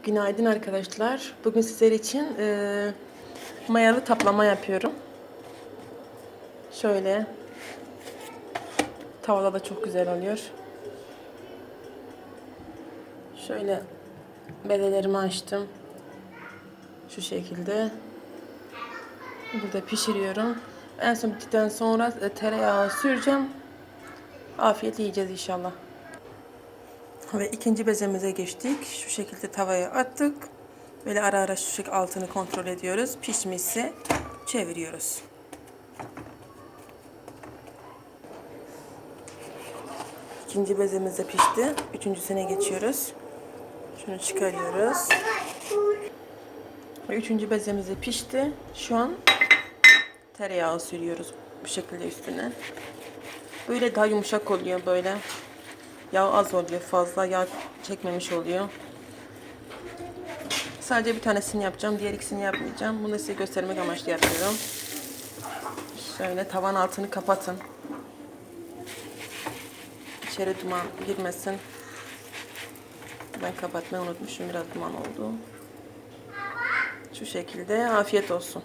Günaydın arkadaşlar. Bugün sizler için e, mayalı taplama yapıyorum. Şöyle. Tavada da çok güzel oluyor. Şöyle bedelerimi açtım. Şu şekilde. Burada pişiriyorum. En son bittikten sonra e, tereyağı süreceğim. Afiyet yiyeceğiz inşallah. Ve ikinci bezemize geçtik. Şu şekilde tavaya attık. Böyle ara ara şu şekilde altını kontrol ediyoruz. Pişmişse çeviriyoruz. İkinci bezemiz de pişti. Üçüncüsüne geçiyoruz. Şunu çıkarıyoruz. Üçüncü bezemiz de pişti. Şu an tereyağı sürüyoruz bu şekilde üstüne. Böyle daha yumuşak oluyor böyle. Yağ az oluyor. Fazla yağ çekmemiş oluyor. Sadece bir tanesini yapacağım. Diğer ikisini yapmayacağım. Bunu da size göstermek amaçlı yapıyorum. Şöyle tavan altını kapatın. İçeri duman girmesin. Ben kapatmayı unutmuşum. Biraz duman oldu. Şu şekilde afiyet olsun.